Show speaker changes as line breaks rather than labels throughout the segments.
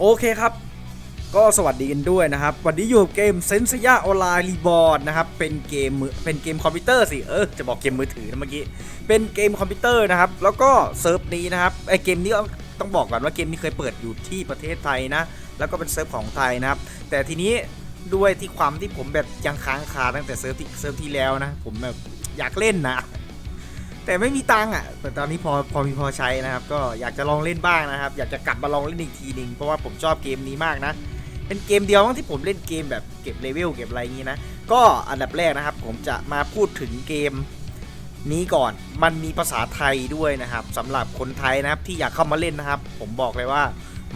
โอเคครับ ก็สวัสดีกันด้วยนะครับ วันนี้อยู่เกมเซน s ยาออนไลน์รีบอร์ดนะครับ เป็นเกมมือเป็นเกมคอมพิวเตอร์สิ เออ จะบอกเกมมือถือนะเมื่อกี้ เป็นเกมคอมพิวเตอร์นะครับ แล้วก็เซิร์ฟนี้นะครับ ไอเกมนี้ต้องบอกก่อนว่าเกมนี้เคยเปิดอยู่ที่ประเทศไทยนะ แล้วก็เป็นเซิร์ฟของไทยนะครับ แต่ทีนี้ด้วยที่ความที่ผมแบบยังค้างคาตั้งแต่เซิร์ฟที่เซิร์ฟที่แล้วนะ ผมแบบอยากเล่นนะ แต่ไม่มีตังค์อะ แต่ตอนนี้พอพอมีพอใช้นะครับ ก็อยากจะลองเล่นบ้างนะครับ อยากจะกลับมาลองเล่นอีกทีหนึ่งเพราะว่าผมชอบเกมนี้มากนะ เป็นเกมเดียวมั้งที่ผมเล่นเกมแบบเก็บเลเวลเก็บอะไรอย่างนี้นะ ก็อันดับแรกนะครับ ผมจะมาพูดถึงเกมนี้ก่อน มันมีภาษาไทยด้วยนะครับสำหรับคนไทยนะครับที่อยากเข้ามาเล่นนะครับ ผมบอกเลยว่า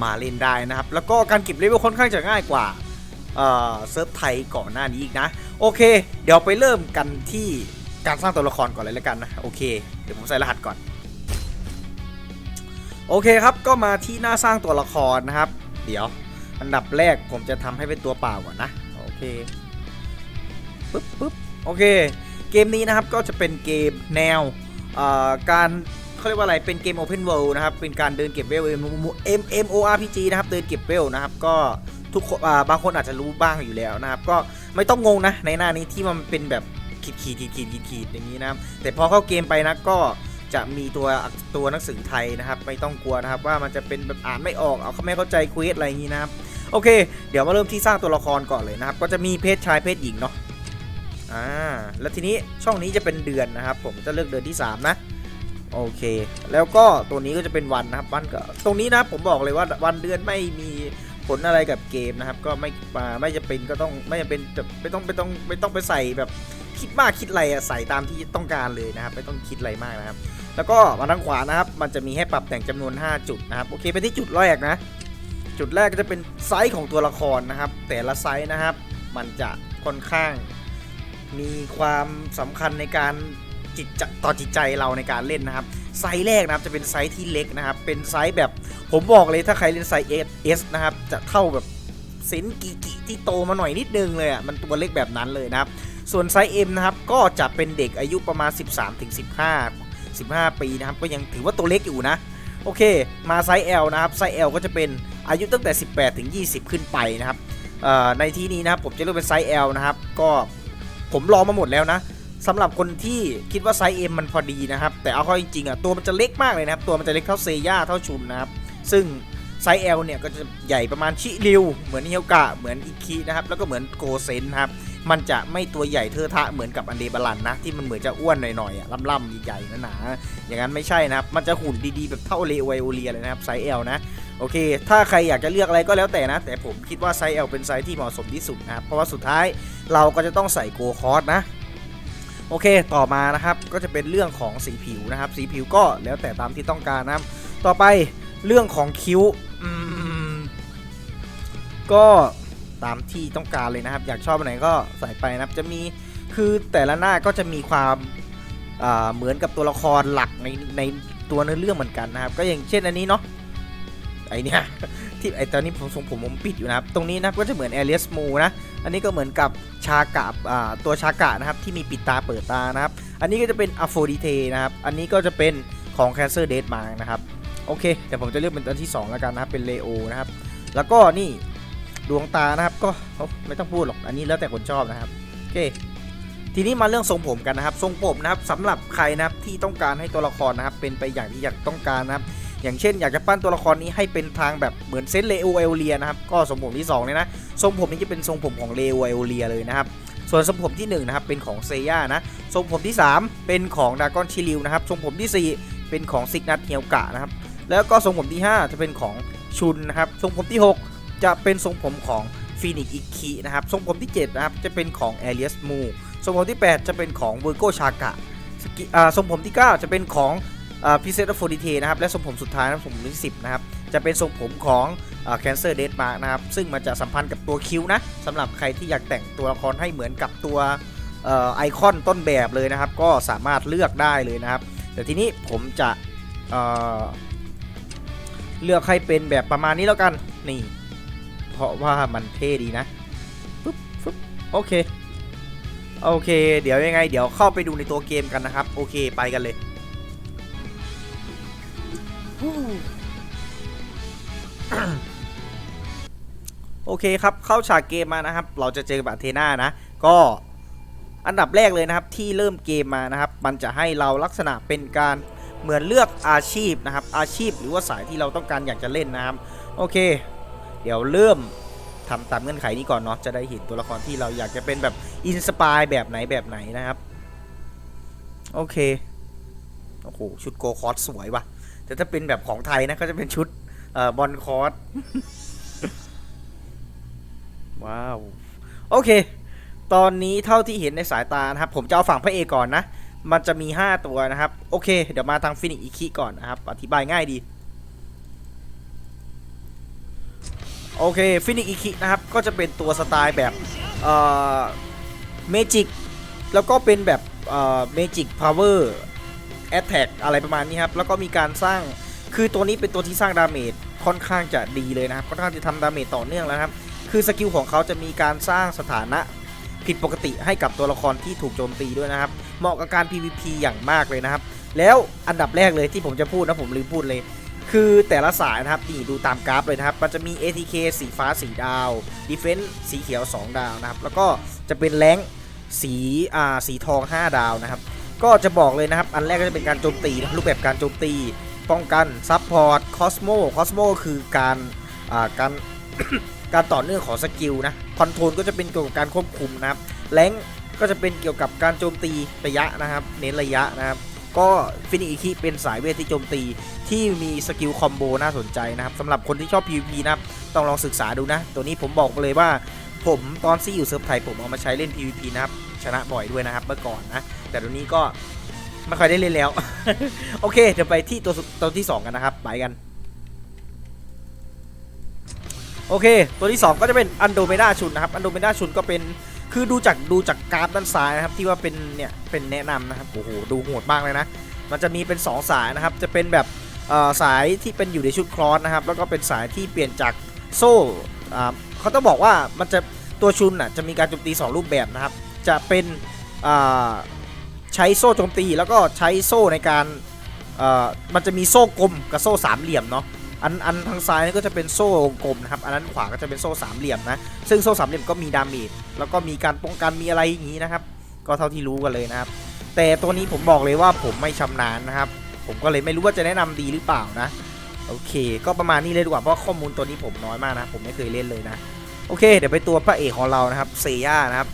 มาเล่นได้นะครับ แล้วก็การเก็บเลเวลค่อนข้างจะง่ายกว่าเอ่อเซิร์ฟไทยก่อนหน้านี้อีกนะ โอเค เดี๋ยวไปเริ่มกันที่ การสร้างตัวละครก่อนเลยแล้วกันนะโอเคเดี๋ยวผมใส่รหัสก่อน โอเคครับก็มาที่หน้าสร้างตัวละครนะครับ เดี๋ยวอันดับแรกผมจะทำให้เป็นตัวเปล่าก่อนนะโอเคปึ๊บปึ๊บโอเค เกมนี้นะครับก็จะเป็นเกมแนวการเขาเรียกว่าอะไรเป็นเกม Open World นะครับ เป็นการเดินเก็บเวล M M O R P G นะครับ เดินเก็บเวลนะครับ ก็ทุกคนบางคนอาจจะรู้บ้างอยู่แล้วนะครับ ก็ไม่ต้องงงนะ ในหน้านี้ที่มันเป็นแบบ ขีดขีดขีดขีดขีดขีดอย่างนี้นะครับแต่พอเข้าเกมไปนะก็จะมีตัวตัวหนังสือไทยนะครับไม่ต้องกลัวนะครับ ว่ามันจะเป็นแบบอ่านไม่ออกเอาเขาไม่เข้าใจคุยอะไรอย่างนี้นะครับโอเค เดี๋ยวมาเริ่มที่สร้างตัวละครก่อนเลยนะครับ ก็จะมีเพศชายเพศหญิงเนาะอ่าแล้วทีนี้ช่องนี้จะเป็นเดือนนะครับ ผมจะเลือกเดือนที่ 3 นะโอเค แล้วก็ตัวนี้ก็จะเป็นวันนะครับวันก็ตรงนี้นะผมบอกเลยว่าวันเดือนไม่มีผลอะไรกับเกมนะครับ ก็ไม่มาไม่จะเป็นก็ต้องไม่จะเป็นไม่ต้องไม่ต้องไม่ต้องไปใส่แบบ คิดมากคิดอะไรอะใส่ตามที่ต้องการเลยนะครับ ไม่ต้องคิดอะไรมากนะครับ แล้วก็มาทางขวานะครับ มันจะมีให้ปรับแต่งจำนวน 5 จุดนะครับ โอเคไปที่จุดแรกนะ จุดแรกก็จะเป็นไซส์ของตัวละครนะครับ แต่ละไซส์นะครับ มันจะค่อนข้างมีความสำคัญในการจิตต่อจิตใจเราในการเล่นนะครับ ไซส์แรกนะครับจะเป็นไซส์ที่เล็กนะครับ เป็นไซส์แบบผมบอกเลยถ้าใครเล่นไซส์ S S นะครับ จะเท่าแบบเซนกิกิที่โตมาหน่อยนิดนึงเลยอะมันตัวเล็กแบบนั้นเลยนะครับ ส่วนไซส์ M นะครับ ก็จะเป็นเด็กอายุประมาณ 13-15 15 ปีนะครับ ก็ยังถือว่าตัวเล็กอยู่นะ โอเค มาไซส์ L นะครับ ไซส์ L ก็จะเป็นอายุตั้งแต่ 18 ถึง 20 ขึ้นไปนะครับ ในที่นี้นะครับ ผมจะเลือกเป็นไซส์ L นะครับ ก็ผมลองมาหมดแล้วนะสำหรับคนที่คิดว่าไซส์ M มันพอดีนะครับ แต่เอาเข้าจริงๆอะตัวมันจะเล็กมากเลยนะครับ ตัวมันจะเล็กเท่าเซย่าเท่าชุนนะครับ ซึ่งไซส์ L เนี่ยก็จะใหญ่ประมาณชิริว เหมือนเฮียวกะ เหมือนอิคินะครับ แล้วก็เหมือนโกเซนนะครับ มันจะไม่ตัวใหญ่เทอะทะเหมือนกับอันเดบาลันนะ ที่มันเหมือนจะอ้วนหน่อยๆอะล่ำๆใหญ่ๆหนาๆอย่างนั้นไม่ใช่นะครับ มันจะหุ่นดีๆ แบบเท่าเลไวโอเลียเลยนะครับไซส์ L นะโอเค ถ้าใครอยากจะเลือกอะไรก็แล้วแต่นะ แต่ผมคิดว่าไซส์ L เป็นไซส์ที่เหมาะสมที่สุดนะครับ เพราะว่าสุดท้ายเราก็จะต้องใส่โกคอร์สนะ โอเค ต่อมานะครับ ก็จะเป็นเรื่องของสีผิวนะครับ สีผิวก็แล้วแต่ตามที่ต้องการนะครับ ต่อไปเรื่องของคิ้วก็ ตามที่ต้องการเลยนะครับ อยากชอบอันไหนก็ใส่ไปนะครับ จะมีคือแต่ละหน้าก็จะมีความเหมือนกับตัวละครหลักในในตัวเนื้อเรื่องเหมือนกันนะครับ ก็อย่างเช่นอันนี้เนาะไอเนี่ยที่ไอตอนนี้ผมทรงผมผมปิดอยู่นะครับ ตรงนี้นะก็จะเหมือนแอเรียสมูนะ อันนี้ก็เหมือนกับชากะตัวชากะนะครับ ที่มีปิดตาเปิดตานะครับ อันนี้ก็จะเป็นอโฟดิเทนะครับ อันนี้ก็จะเป็นของแคนเซอร์เดดมานะครับ โอเคเดี๋ยวผมจะเลือกเป็นตัวที่ 2 แล้วกันนะครับ เป็นเลโอนะครับ แล้วก็นี่ ดวงตานะครับก็ไม่ต้องพูดหรอกอันนี้แล้วแต่คนชอบนะครับโอเคทีนี้มาเรื่องทรงผมกันนะครับ ทรงผมนะครับสำหรับใครนะครับที่ต้องการให้ตัวละครนะครับ เป็นไปอย่างที่อยากต้องการนะครับ อย่างเช่น อยากจะปั้นตัวละครนี้ให้เป็นทางแบบเหมือนเซนเลโอเอลเลียนะครับก็ทรงผมที่2เนี่ยนะทรงผมนี้จะเป็นทรงผมของเลโอเอลเลียเลยนะครับส่วนทรงผมที่1นะครับเป็นของเซย่านะทรงผมที่ 3 เป็นของดากอนชิลิวนะครับทรงผมทีสี่4 เป็นของซิกนัทเฮียวกะนะครับแล้วก็ทรงผมที่ 5 จะเป็นของชุนนะครับทรงผมที่ 6 จะเป็นทรงผมของฟีนิกอิคินะครับทรงผมที่ 7 นะครับ จะเป็นของแอเรียสมูทรงผมที่ 8 จะเป็นของเวอร์โกชากะทรงผมที่ 9 จะเป็นของพิเศษโฟดิเทนะครับ และทรงผมสุดท้ายนะครับทรงผมที่10 นะครับ จะเป็นทรงผมของแคนเซอร์เดดมาร์กนะครับ ซึ่งมันจะสัมพันธ์กับตัวคิ้วนะสำหรับใครที่อยากแต่งตัวละครให้เหมือนกับตัวอไอคอนต้นแบบเลยนะครับ ก็สามารถเลือกได้เลยนะครับ แต่ทีนี้ผมจะเเลือกให้เป็นแบบประมาณนี้แล้วกัน นี่ เพราะว่ามันเท่ดีนะปึ๊บปึ๊บโอเค โอเค เดี๋ยวยังไง เดี๋ยวเข้าไปดูในตัวเกมกันนะครับ โอเคไปกันเลยโอเคครับ เข้าฉากเกมมานะครับ เราจะเจอกับอาเทนานะ ก็อันดับแรกเลยนะครับที่เริ่มเกมมานะครับ มันจะให้เราลักษณะเป็นการเหมือนเลือกอาชีพนะครับ อาชีพหรือว่าสายที่เราต้องการอยากจะเล่นนะครับ โอเค เดี๋ยวเริ่มทำตามเงื่อนไขนี้ก่อนเนาะจะได้เห็นตัวละครที่เราอยากจะเป็นแบบอินสปายแบบไหนแบบไหนนะครับ โอเคโอ้โหชุดโกคอสสวยว่ะ แต่ถ้าเป็นแบบของไทยนะก็จะเป็นชุดเอ่อบอลคอสว้าวโอเค ตอนนี้เท่าที่เห็นในสายตานะครับ ผมจะเอาฝั่งพระเอกก่อนนะ มันจะมี 5 ตัวนะครับ โอเค เดี๋ยวมาทางฟินิกอีคิก่อนนะครับ อธิบายง่ายดี โอเคฟินิกอีคินะครับ ก็จะเป็นตัวสไตล์แบบเอ่อเมจิกแล้วก็เป็นแบบเอ่อเมจิกพาวเวอร์แอตแทกอะไรประมาณนี้ครับ แล้วก็มีการสร้างคือตัวนี้เป็นตัวที่สร้างดาเมจค่อนข้างจะดีเลยนะครับค่อนข้างจะทำดาเมจต่อเนื่องแล้วครับ คือสกิลของเขาจะมีการสร้างสถานะผิดปกติให้กับตัวละครที่ถูกโจมตีด้วยนะครับ เหมาะกับการ PVP อย่างมากเลยนะครับ แล้วอันดับแรกเลยที่ผมจะพูดนะผมลืมพูดเลย คือแต่ละสายนะครับนี่ดูตามกราฟเลยนะครับ มันจะมี ATK สีฟ้าสีดาว Defense สีเขียว 2 ดาวนะครับ แล้วก็จะเป็นแรงสีอ่าสีทอง 5 ดาวนะครับ ก็จะบอกเลยนะครับ อันแรกก็จะเป็นการโจมตีนะรูปแบบการโจมตี ป้องกันซับพอร์ตคอสโมคอสโมคือการอ่าการการต่อเนื่องของสกิลนะคอนโทรลก็จะเป็นเกี่ยวกับการควบคุมนะครับแรงก็จะเป็นเกี่ยวกับการโจมตีระยะนะครับ เน้นระยะนะครับ ก็ฟินิอิคิเป็นสายเวทที่โจมตีที่มีสกิลคอมโบน่าสนใจนะครับสำหรับคนที่ชอบ PVP นะครับ ต้องลองศึกษาดูนะ ตัวนี้ผมบอกเลยว่าผมตอนที่อยู่เซิร์ฟไทยผมเอามาใช้เล่น PVP นะครับ ชนะบ่อยด้วยนะครับเมื่อก่อนนะ แต่ตัวนี้ก็ไม่ค่อยได้เล่นแล้ว โอเค เดี๋ยวไปที่ตัวตัวที่ 2 กันนะครับ ไปกัน โอเค ตัวที่ 2 ก็จะเป็นอันโดเมดาชุนนะครับ อันโดเมดาชุนก็เป็น คือดูจากดูจากกราฟด้านซ้ายนะครับที่ว่าเป็นเนี่ยเป็นแนะนำนะครับโอ้โหดูโหดมากเลยนะ มันจะมีเป็น 2 สายนะครับจะเป็นแบบสายที่เป็นอยู่ในชุดคลอสนะครับแล้วก็เป็นสายที่เปลี่ยนจากโซ่เขาต้องบอกว่ามันจะตัวชุนน่ะจะมีการโจมตี 2 รูปแบบนะครับ จะเป็นใช้โซ่โจมตีแล้วก็ใช้โซ่ในการมันจะมีโซ่กลมกับโซ่สามเหลี่ยมเนาะ อันอันทางซ้ายนี่ก็จะเป็นโซ่กลมนะครับ อันนั้นขวาก็จะเป็นโซ่สามเหลี่ยมนะ ซึ่งโซ่สามเหลี่ยมก็มีดาเมจแล้วก็มีการป้องกันมีอะไรอย่างนี้นะครับ ก็เท่าที่รู้กันเลยนะครับ แต่ตัวนี้ผมบอกเลยว่าผมไม่ชำนาญนะครับ ผมก็เลยไม่รู้ว่าจะแนะนำดีหรือเปล่านะ โอเค ก็ประมาณนี้เลยดีกว่าเพราะข้อมูลตัวนี้ผมน้อยมากนะ ผมไม่เคยเล่นเลยนะ โอเค เดี๋ยวไปตัวพระเอกของเรานะครับ เซย่านะครับ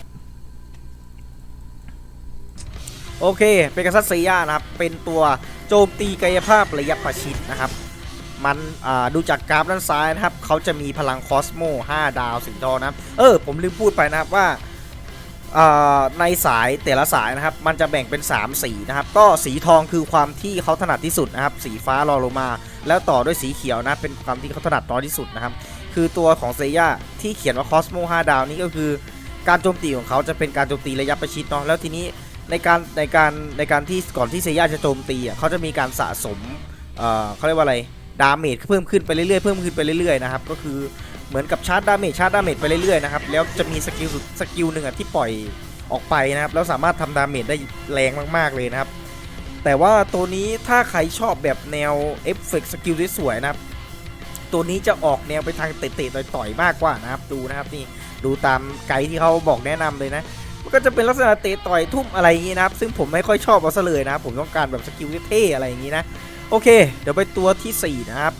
โอเค เป็นกษัตริย์เซย่านะครับ เป็นตัวโจมตีกายภาพระยะประชิดนะครับ มันดูจากกราฟด้านซ้ายนะครับเขาจะมีพลังคอสโม5 ดาวสีทองนะครับเออผมลืมพูดไปนะครับว่าอ่าในสายแต่ละสายนะครับมันจะแบ่งเป็น 3 สีนะครับก็สีทองคือความที่เขาถนัดที่สุดนะครับสีฟ้ารอลงมา แล้วต่อด้วยสีเขียวนะเป็นความที่เขาถนัดน้อยที่สุดนะครับคือตัวของเซย่าที่เขียนว่าคอสโม5ดาวนี่ก็คือการโจมตีของเขาจะเป็นการโจมตีระยะประชิดเนาะแล้วทีนี้ในการในการในการที่ก่อนที่เซย่าจะโจมตีอะเขาจะมีการสะสม เอ่อเขาเรียกว่าอะไร ดาเมจเพิ่มขึ้นไปเรื่อยๆเพิ่มขึ้นไปเรื่อยๆนะครับก็คือเหมือนกับชาร์จดาเมจชาร์จดาเมจไปเรื่อยๆนะครับแล้วจะมีสกิลสุดสกิลหนึ่งอะที่ปล่อยออกไปนะครับแล้วสามารถทำดาเมจได้แรงมากๆเลยนะครับ แต่ว่าตัวนี้ถ้าใครชอบแบบแนวเอฟเฟกต์สกิลสวยๆนะครับ ตัวนี้จะออกแนวไปทางเตะๆต่อยๆมากกว่านะครับดูนะครับนี่ดูตามไกด์ที่เขาบอกแนะนำเลยนะมันก็จะเป็นลักษณะเตะต่อยทุ่มอะไรอย่างนี้นะครับ ซึ่งผมไม่ค่อยชอบเอาซะเลยนะครับผมต้องการแบบสกิลเท่ๆอะไรอย่างนี้นะ โอเค เดี๋ยวไปตัวทีสี่ 4 นะครับ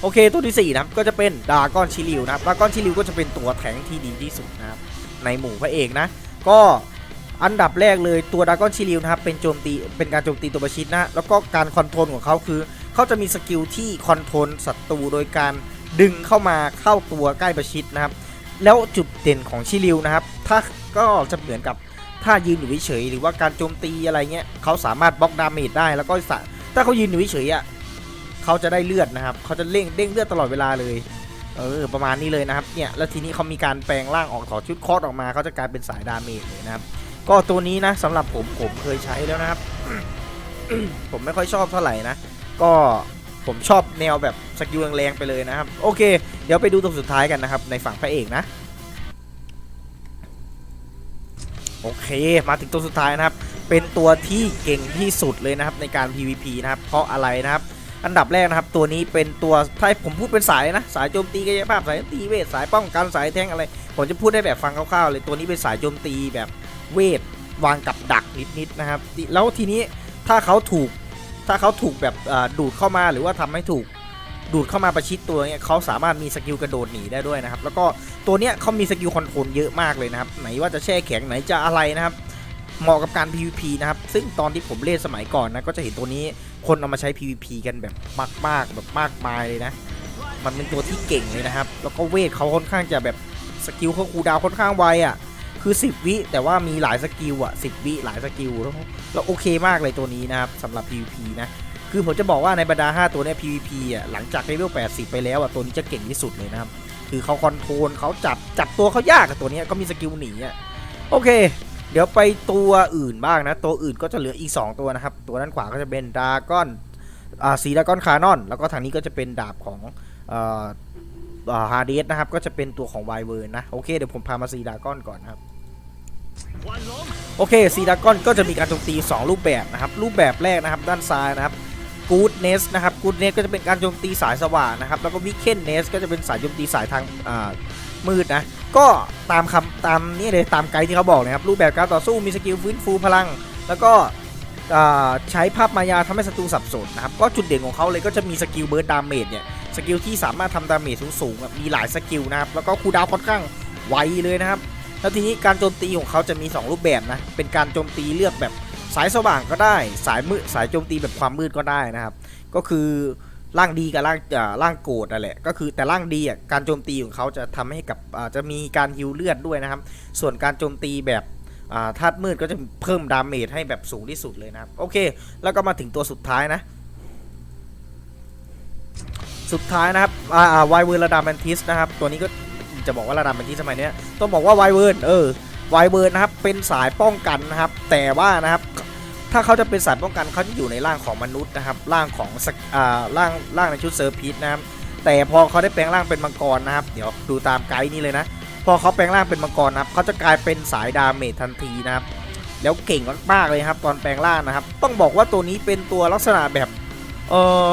โอเคตัวที่ 4 นะครับ ก็จะเป็นดากอนชิลิวนะครับดากอนชิลิวก็จะเป็นตัวแทงที่ดีที่สุดนะครับ ในหมู่พระเอกนะ ก็อันดับแรกเลยตัวดากอนชิลิวนะครับ เป็นโจมตีเป็นการโจมตีตัวประชิดนะ แล้วก็การคอนโทรลของเขาคือ เขาจะมีสกิลที่คอนโทรลศัตรูโดยการดึงเข้ามาเข้าตัวใกล้ประชิดนะครับ แล้วจุดเด่นของชิลิวนะครับ ถ้าก็จะเหมือนกับ ถ้ายืนอยู่เฉยหรือว่าการโจมตีอะไรเงี้ยเขาสามารถบล็อกดาเมจได้แล้วก็สะถ้าเขายืนอยู่เฉยอะเขาจะได้เลือดนะครับเขาจะเร่งเด้งเลือดตลอดเวลาเลยเออประมาณนี้เลยนะครับเนี่ยแล้วทีนี้เขามีการแปลงร่างออกถอดชุดคอสออกมาเขาจะกลายเป็นสายดาเมจเลยนะครับ ก็ตัวนี้นะสำหรับผมผมเคยใช้แล้วนะครับ ผมไม่ค่อยชอบเท่าไหร่นะ ก็ผมชอบแนวแบบสกิลแรงๆไปเลยนะครับ โอเค เดี๋ยวไปดูตัวสุดท้ายกันนะครับ ในฝั่งพระเอกนะ โอเค มาถึงตัวสุดท้ายนะครับ เป็นตัวที่เก่งที่สุดเลยนะครับในการ PVP นะครับ เพราะอะไรนะครับ อันดับแรกนะครับ ตัวนี้เป็นตัวถ้าผมพูดเป็นสายนะ สายโจมตีกายภาพ สายตีเวท สายป้องกัน สายแทงอะไร ผมจะพูดได้แบบฟังคร่าวๆเลย ตัวนี้เป็นสายโจมตีแบบเวท วางกับดักนิดๆนะครับ แล้วทีนี้ถ้าเขาถูก ถ้าเขาถูกแบบดูดเข้ามาหรือว่าทำให้ถูก ดูดเข้ามาประชิดตัวเนี่ยเขาสามารถมีสกิลกระโดดหนีได้ด้วยนะครับ แล้วก็ตัวเนี้ยเขามีสกิลคอนโทรลเยอะมากเลยนะครับ ไหนว่าจะแช่แข็งไหนจะอะไรนะครับ เหมาะกับการ PVP นะครับ ซึ่งตอนที่ผมเล่นสมัยก่อนนะ ก็จะเห็นตัวนี้คนเอามาใช้ PVP กันแบบมากๆแบบมากมายเลยนะ มันเป็นตัวที่เก่งเลยนะครับ แล้วก็เวทเขาค่อนข้างจะแบบสกิลเขาคูดาวค่อนข้างไวอะคือ 10 วิแต่ว่ามีหลายสกิลอะ10 วิหลายสกิลแล้วแล้วโอเคมากเลยตัวนี้นะครับสำหรับ PVP นะ คือผมจะบอกว่าในบรรดา 5 ตัวเนี้ย PVP อะหลังจากเลเวล 80 ไปแล้วอะตัวนี้จะเก่งที่สุดเลยนะครับ คือเขาคอนโทรลเขาจับจับตัวเขายากอะตัวนี้ก็มีสกิลหนีอะโอเค เดี๋ยวไปตัวอื่นบ้างนะ ตัวอื่นก็จะเหลืออีก 2 ตัวนะครับ ตัวด้านขวาก็จะเป็นดากอนอ่าสีดากอนคานอน แล้วก็ทางนี้ก็จะเป็นดาบของเอ่อฮาร์เดสนะครับ ก็จะเป็นตัวของไวเวิร์นนะ โอเค เดี๋ยวผมพามาซีดากอนก่อนนะครับโอเคซีดากอนก็จะมีการโจมตี 2 รูปแบบนะครับ รูปแบบแรกนะครับ ด้านซ้ายนะครับ กูดเนสนะครับกูดเนสก็จะเป็นการโจมตีสายสว่างนะครับ แล้วก็วิกเคนเนสก็จะเป็นสายโจมตีสายทางอ่ามืดนะ ก็ตามคำตามนี่เลยตามไกด์ที่เขาบอกนะครับ รูปแบบการต่อสู้มีสกิลฟื้นฟูพลัง แล้วก็อ่าใช้ภาพมายาทำให้ศัตรูสับสนนะครับ ก็จุดเด่นของเขาเลยก็จะมีสกิลเบิร์ดดาเมจเนี่ย สกิลที่สามารถทำดาเมจสูงๆมีหลายสกิลนะครับ แล้วก็คูดาวค่อนข้างไวเลยนะครับ แล้วทีนี้การโจมตีของเขาจะมี 2 รูปแบบนะ เป็นการโจมตีเลือกแบบ สายสว่างก็ได้ สายมืดสายโจมตีแบบความมืดก็ได้นะครับ ก็คือร่างดีกับร่างอ่าร่างโกรธนั่นแหละก็คือแต่ร่างดีอะการโจมตีของเขาจะทำให้กับอ่าจะมีการฮิวเลือดด้วยนะครับ ส่วนการโจมตีแบบอ่าธาตุมืดก็จะเพิ่มดาเมจให้แบบสูงที่สุดเลยนะครับ โอเค แล้วก็มาถึงตัวสุดท้ายนะ สุดท้ายนะครับอ่าไวเวอร์ระดับแมนทิสนะครับ ตัวนี้ก็จะบอกว่าระดับแมนทิสสมัยนี้ต้องบอกว่าไวเวิร์เออ ไวเบิร์นนะครับเป็นสายป้องกันนะครับ แต่ว่านะครับถ้าเขาจะเป็นสายป้องกันเขาจะอยู่ในร่างของมนุษย์นะครับร่างของสกอ่าร่างร่างในชุดเซอร์พีทนะครับแต่พอเขาได้แปลงร่างเป็นมังกรนะครับ เดี๋ยวดูตามไกด์นี่เลยนะ พอเขาแปลงร่างเป็นมังกรนะครับเขาจะกลายเป็นสายดาเมจทันทีนะครับ แล้วเก่งมากๆเลยครับ ตอนแปลงร่างนะครับ ต้องบอกว่าตัวนี้เป็นตัวลักษณะแบบเออ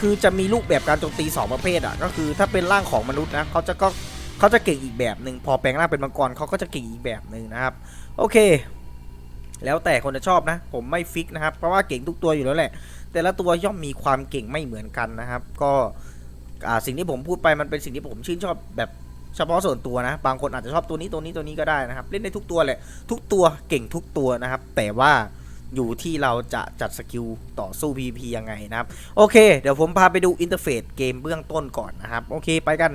คือจะมีรูปแบบการโจมตี 2 ประเภทอะก็คือถ้าเป็นร่างของมนุษย์นะเขาจะก็ เขาจะเก่งอีกแบบหนึ่งพอแปลงร่างเป็นมังกรเขาก็จะเก่งอีกแบบหนึ่งนะครับ โอเค แล้วแต่คนจะชอบนะ ผมไม่ฟิกนะครับ เพราะว่าเก่งทุกตัวอยู่แล้วแหละ แต่ละตัวย่อมมีความเก่งไม่เหมือนกันนะครับ ก็สิ่งที่ผมพูดไปมันเป็นสิ่งที่ผมชื่นชอบแบบเฉพาะส่วนตัวนะ บางคนอาจจะชอบตัวนี้ตัวนี้ตัวนี้ก็ได้นะครับ เล่นได้ทุกตัวแหละ ทุกตัวเก่งทุกตัวนะครับ แต่ว่าอยู่ที่เราจะจัดสกิลต่อสู้ PVP ยังไงนะครับ โอเค เดี๋ยวผมพาไปดูอินเทอร์เฟซเกมเบื้องต้นก่อนนะครับ โอเค ไปกัน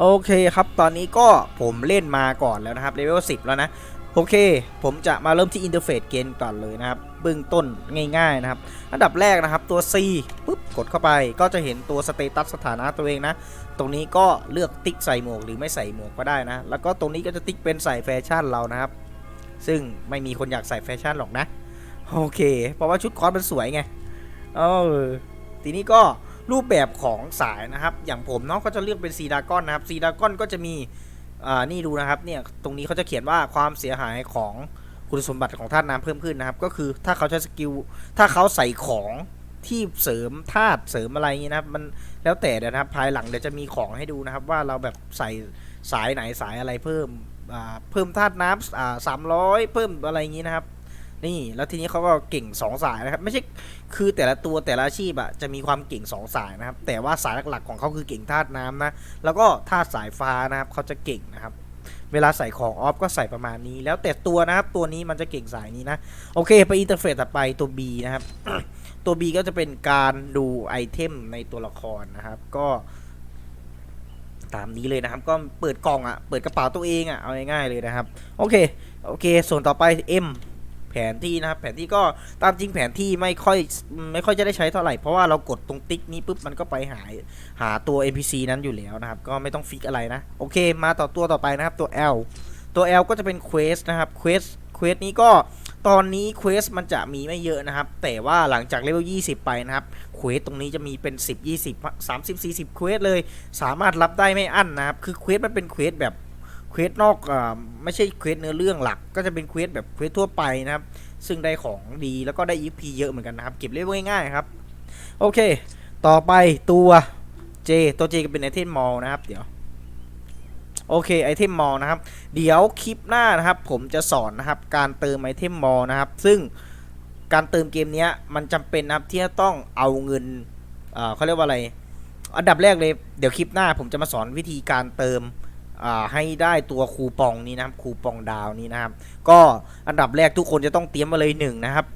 โอเคครับตอนนี้ก็ผมเล่นมาก่อนแล้วนะครับเลเวล10 แล้วนะ โอเค ผมจะมาเริ่มที่อินเทอร์เฟซเกมก่อนเลยนะครับเบื้องต้นง่ายๆนะครับ อันดับแรกนะครับตัว C ปุ๊บกดเข้าไปก็จะเห็นตัวสเตตัสสถานะตัวเองนะ ตรงนี้ก็เลือกติ๊กใส่หมวกหรือไม่ใส่หมวกก็ได้นะ แล้วก็ตรงนี้ก็จะติ๊กเป็นใส่แฟชั่นเรานะครับ ซึ่งไม่มีคนอยากใส่แฟชั่นหรอกนะ โอเค เพราะว่าชุดคอสมันสวยไงเออทีนี้ก็ รูปแบบของสายนะครับ อย่างผมเนาะก็จะเลือกเป็นซีดากอนนะครับซีดากอนก็จะมีอ่านี่ดูนะครับเนี่ยตรงนี้เขาจะเขียนว่าความเสียหายของคุณสมบัติของธาตุน้ำเพิ่มขึ้นนะครับ ก็คือถ้าเขาใช้สกิลถ้าเขาใส่ของที่เสริมธาตุเสริมอะไรอย่างนี้นะครับมันแล้วแต่นะครับภายหลังเดี๋ยวจะมีของให้ดูนะครับ ว่าเราแบบใส่สายไหนสายอะไรเพิ่มอ่าเพิ่มธาตุน้ำอ่าสามร้อยเพิ่มอะไรอย่างนี้นะครับ นี่แล้วทีนี้เขาก็เก่ง 2 สายนะครับ ไม่ใช่คือแต่ละตัวแต่ละอาชีพอะจะมีความเก่ง 2 สายนะครับ แต่ว่าสายหลักๆของเขาคือเก่งธาตุน้ำนะ แล้วก็ธาตุสายฟ้านะครับเขาจะเก่งนะครับ เวลาใส่ของออฟก็ใส่ประมาณนี้ แล้วแต่ตัวนะครับตัวนี้มันจะเก่งสายนี้นะโอเค ไปอินเทอร์เฟซต่อไปตัว B นะครับ ตัว B ก็จะเป็นการดูไอเทมในตัวละครนะครับ ก็ตามนี้เลยนะครับ ก็เปิดกล่องอะเปิดกระเป๋าตัวเองอะเอาง่ายๆเลยนะครับ โอเค โอเค ส่วนต่อไป M ผนที่นะครับ แผนที่ก็ตามจริงแผนที่ไม่ค่อยไม่ค่อยจะได้ใช้เท่าไหร่ เพราะว่าเรากดตรงติ๊กนี้ปุ๊บมันก็ไปหาหาตัว NPC นั้นอยู่แล้วนะครับ ก็ไม่ต้องฟิกอะไรนะ โอเค มาต่อตัวต่อไปนะครับ ตัว L ตัว L ก็จะเป็นเควสนะครับเควสเควสนี้ก็ตอนนี้เควสมันจะมีไม่เยอะนะครับ แต่ว่าหลังจากเลเวล 20 ไปนะครับเควสตรงนี้จะมีเป็น 10 20 30 40เควสเลย สามารถรับได้ไม่อั้นนะครับ คือเควสมันเป็นเควสแบบ เควสนอกอ่าไม่ใช่เควสเนื้อเรื่องหลัก ก็จะเป็นเควสแบบเควสทั่วไปนะครับ ซึ่งได้ของดีแล้วก็ได้ EP เยอะเหมือนกันนะครับ เก็บเล่นง่ายๆครับ โอเค ต่อไปตัว J ตัว J ก็เป็นไอเทมมอลนะครับ เดี๋ยวโอเคไอเทมมอลนะครับ เดี๋ยวคลิปหน้านะครับ ผมจะสอนนะครับการเติมไอเทมมอลนะครับ ซึ่งการเติมเกมนี้มันจำเป็นนะครับที่จะต้องเอาเงินเอ่อเขาเรียกว่าอะไร อันดับแรกเลย เดี๋ยวคลิปหน้าผมจะมาสอนวิธีการเติม ให้ได้ตัวคูปองนี้นะครับ คูปองดาวนี้นะครับ ก็อันดับแรกทุกคนจะต้องเตรียมมาเลยหนึ่งนะครับ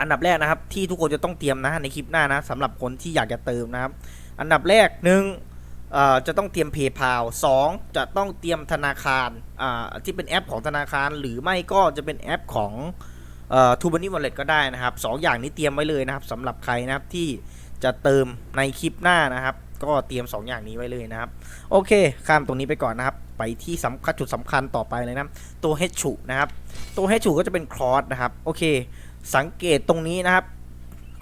อันดับแรกนะครับ ที่ทุกคนจะต้องเตรียมนะในคลิปหน้านะสำหรับคนที่อยากจะเติมนะครับ อันดับแรกหนึ่งจะต้องเตรียม PayPal สองจะต้องเตรียมธนาคารที่เป็นแอปของธนาคาร หรือไม่ก็จะเป็นแอปของเอ่อ t ูบันนี่วอลเล็ตก็ได้นะครับสองอย่างนี้เตรียมไว้เลยนะครับสำหรับใครนะครับที่จะเติมในคลิปหน้านะครับ ก็เตรียม 2 อย่างนี้ไว้เลยนะครับ โอเค ข้ามตรงนี้ไปก่อนนะครับ ไปที่สำคัญจุดสำคัญต่อไปเลยนะตัว H ชุนะครับ ตัว H ชุก็จะเป็นครอสนะครับ โอเค สังเกตตรงนี้นะครับ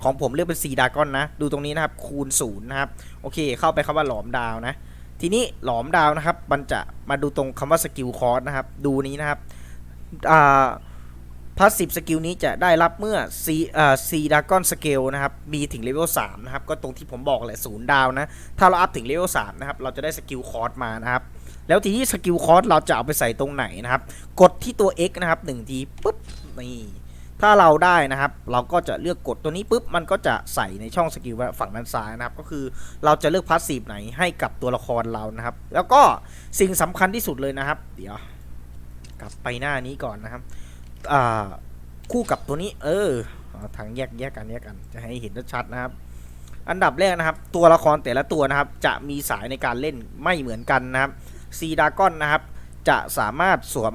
ของผมเรียกเป็นสีดากอนนะ ดูตรงนี้นะครับ คูณศูนย์นะครับ โอเค เข้าไปคำว่าหลอมดาวนะ ทีนี้หลอมดาวนะครับ มันจะมาดูตรงคำว่าสกิลคอร์สนะครับ ดูนี้นะครับ อ่า พาสซีฟสกิลนี้จะได้รับเมื่อ C อ่า C ดากอนสเกลนะครับ มีถึงเลเวล3นะครับ ก็ตรงที่ผมบอกแหละศูนย์ดาวนะ ถ้าเราอัพถึงเลเวล3นะครับ เราจะได้สกิลคอร์สมานะครับ แล้วทีนี้สกิลคอร์สเราจะเอาไปใส่ตรงไหนนะครับ กดที่ตัว X นะครับหนึ่งทีปุ๊บ นี่ ถ้าเราได้นะครับ เราก็จะเลือกกดตัวนี้ปุ๊บ มันก็จะใส่ในช่องสกิลฝั่งด้านซ้ายนะครับ ก็คือเราจะเลือกพาสซีฟไหนให้กับตัวละครเรานะครับ แล้วก็สิ่งสำคัญที่สุดเลยนะครับ เดี๋ยว กลับไปหน้านี้ก่อนนะครับ อ่าคู่กับตัวนี้ เออทางแยกแยกกันแยกกันจะให้เห็นชัดนะครับ อันดับแรกนะครับ ตัวละครแต่ละตัวนะครับ จะมีสายในการเล่นไม่เหมือนกันนะครับซีดากอนนะครับ จะสามารถสวม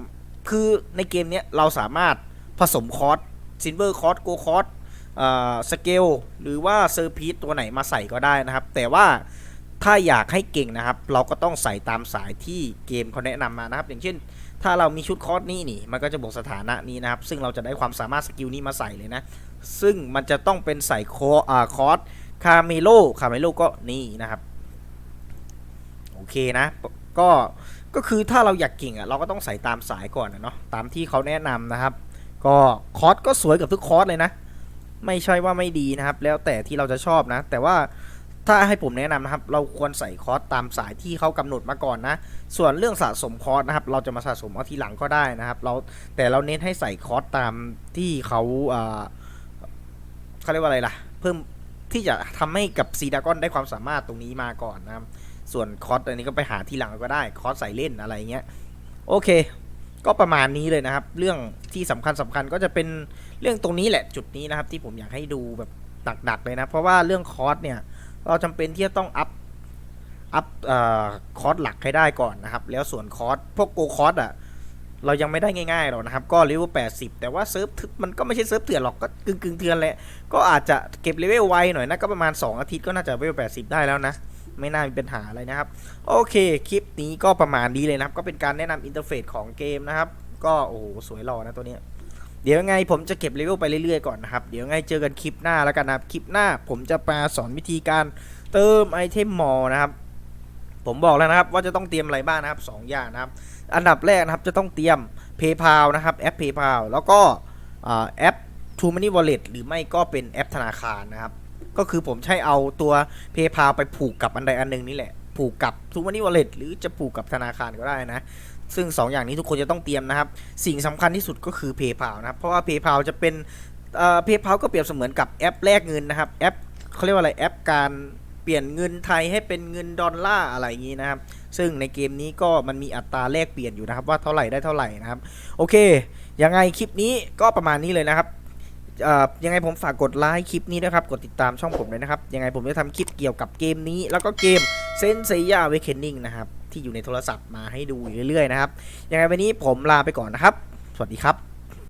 คือในเกมนี้เราสามารถผสมคอร์สซินเวอร์คอร์สโกคอร์สสเกลหรือว่าเซอร์พีทตัวไหนมาใส่ก็ได้นะครับ แต่ว่าถ้าอยากให้เก่งนะครับ เราก็ต้องใส่ตามสายที่เกมเขาแนะนำมานะครับ อย่างเช่น ถ้าเรามีชุดคอร์สนี้นี่มันก็จะบอกสถานะนี้นะครับ ซึ่งเราจะได้ความสามารถสกิลนี้มาใส่เลยนะ ซึ่งมันจะต้องเป็นใส่คออ่าคอร์สคาเมโลคาเมโลก็นี่นะครับโอเคนะก็ก็คือถ้าเราอยากเก่งอะเราก็ต้องใส่ตามสายก่อนนะเนาะตามที่เขาแนะนำนะครับ ก็คอร์สก็สวยกับทุกคอร์สเลยนะ ไม่ใช่ว่าไม่ดีนะครับ แล้วแต่ที่เราจะชอบนะ แต่ว่า ถ้าให้ผมแนะนำนะครับ เราควรใส่คอร์สตามสายที่เขากำหนดมาก่อนนะ ส่วนเรื่องสะสมคอร์สนะครับ เราจะมาสะสมเอาทีหลังก็ได้นะครับ เราแต่เราเน้นให้ใส่คอร์สตามที่เขาเขาเรียกว่าอะไรล่ะ เพิ่มที่จะทำให้กับซีดากอนได้ความสามารถตรงนี้มาก่อนนะครับ ส่วนคอร์สอันนี้ก็ไปหาทีหลังก็ได้ คอร์สใส่เล่นอะไรเงี้ย โอเค ก็ประมาณนี้เลยนะครับ เรื่องที่สำคัญสำคัญก็จะเป็นเรื่องตรงนี้แหละจุดนี้นะครับ ที่ผมอยากให้ดูแบบหนักๆเลยนะ เพราะว่าเรื่องคอร์สเนี่ย เราจำเป็นที่จะต้องอัพอัพอคอร์สหลักให้ได้ก่อนนะครับ แล้วส่วนคอร์สพวกโกคอร์สอะเรายังไม่ได้ง่ายๆหรอกนะครับ ก็เลเวล80 แต่ว่าเซิร์ฟมันก็ไม่ใช่เซิร์ฟเถื่อนหรอกก็กึ่งกึ่งเถื่อนแหละ ก็อาจจะเก็บเลเวลไวหน่อยนะ ก็ประมาณ 2 อาทิตย์ก็น่าจะเลเวล80 ได้แล้วนะ ไม่น่ามีปัญหาอะไรนะครับ โอเค คลิปนี้ก็ประมาณนี้เลยนะครับ ก็เป็นการแนะนำอินเทอร์เฟซของเกมนะครับ ก็โอ้โหสวยหล่อนะตัวเนี้ย เดี๋ยวยังไงผมจะเก็บเลเวลไปเรื่อยๆก่อนนะครับ เดี๋ยวยังไงเจอกันคลิปหน้าแล้วกันนะครับ คลิปหน้าผมจะมาสอนวิธีการเติมไอเทมมอลนะครับ ผมบอกแล้วนะครับว่าจะต้องเตรียมอะไรบ้างนะครับสองอย่างนะครับ อันดับแรกนะครับจะต้องเตรียม PayPal นะครับแอป PayPal แล้วก็แอป True Money Wallet หรือไม่ก็เป็นแอปธนาคารนะครับ ก็คือผมใช้เอาตัว PayPal ไปผูกกับอันใดอันหนึ่งนี่แหละ ผูกกับ True Money Wallet หรือจะผูกกับธนาคารก็ได้นะ ซึ่ง 2 อย่างนี้ทุกคนจะต้องเตรียมนะครับ สิ่งสำคัญที่สุดก็คือ PayPal นะครับ เพราะว่า PayPal จะเป็นเอ่อ PayPal ก็เปรียบเสมือนกับแอปแลกเงินนะครับแอปเขาเรียกว่าอะไรแอปการเปลี่ยนเงินไทยให้เป็นเงินดอลลาร์อะไรอย่างนี้นะครับ ซึ่งในเกมนี้ก็มันมีอัตราแลกเปลี่ยนอยู่นะครับ ว่าเท่าไหร่ได้เท่าไหร่นะครับ โอเค ยังไงคลิปนี้ก็ประมาณนี้เลยนะครับ ยังไงผมฝากกดไลค์คลิปนี้นะครับ กดติดตามช่องผมเลยนะครับ ยังไงผมจะทำคลิปเกี่ยวกับเกมนี้ แล้วก็เกมเซนเซียเวคเคนนิ่งนะครับ ที่อยู่ในโทรศัพท์มาให้ดูอยู่เรื่อยๆนะครับ ยังไงวันนี้ผมลาไปก่อนนะครับ สวัสดีครับ